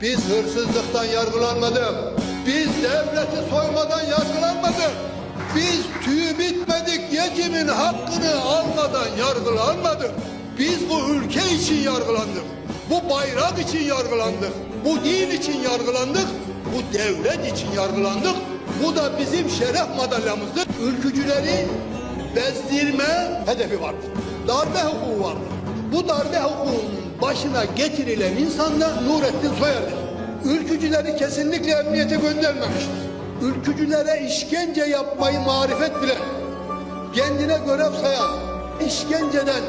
Biz hırsızlıktan yargılanmadık. Biz devleti soymadan yargılanmadık. Biz tüyü bitmedik yetimin hakkını almadan yargılanmadık. Biz bu ülke için yargılandık. Bu bayrak için yargılandık. Bu din için yargılandık. Bu devlet için yargılandık. Bu da bizim şeref madalyamızdır. Ülkücüleri bezdirme hedefi vardır. Darbe hukuku vardır. Bu darbe hukukunun başına getirilen insan da Nurettin Soyer'dir. Ülkücüleri kesinlikle emniyete göndermemiştir. Ülkücülere işkence yapmayı marifet bilen, kendine görev sayan, işkenceden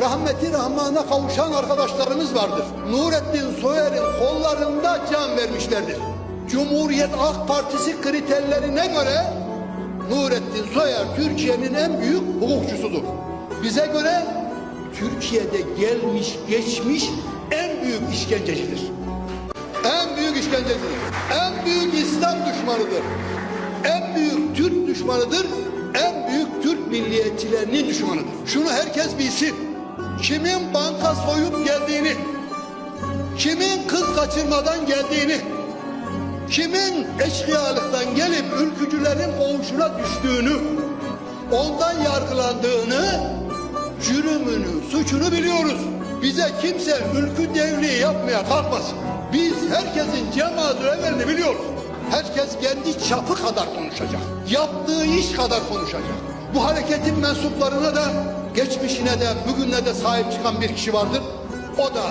rahmeti rahmana kavuşan arkadaşlarımız vardır. Nurettin Soyer'in kollarında can vermişlerdir. Cumhuriyet Halk Partisi kriterlerine göre Nurettin Soyer Türkiye'nin en büyük hukukçusudur. Bize göre Türkiye'de gelmiş geçmiş en büyük işkencecidir. En büyük işkencecidir. En büyük İslam düşmanıdır. En büyük Türk düşmanıdır. En büyük Türk milliyetçilerinin düşmanıdır. Şunu herkes bilsin. Kimin banka soyup geldiğini, kimin kız kaçırmadan geldiğini, kimin eşkıyalıktan gelip ülkücülerin koğuşuna düştüğünü, ondan yargılandığını, cürümünü, suçunu biliyoruz. Bize kimse ülkü devliği yapmaya kalkmasın. Biz herkesin cemaat evvelini biliyoruz. Herkes kendi çapı kadar konuşacak. Yaptığı iş kadar konuşacak. Bu hareketin mensuplarına da geçmişine de bugününe de sahip çıkan bir kişi vardır. O da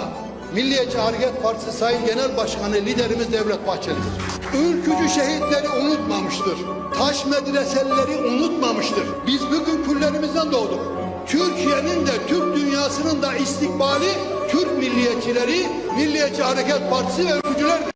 Milliyetçi Hareket Partisi Sayın Genel Başkanı liderimiz Devlet Bahçeli'dir. Ülkücü şehitleri unutmamıştır. Taş medreseleri unutmamıştır. Biz bugün küllerimizden doğduk. Türkiye'nin de Türk dünyasının da istikbali Türk milliyetçileri, Milliyetçi Hareket Partisi ve ülkücülerdir.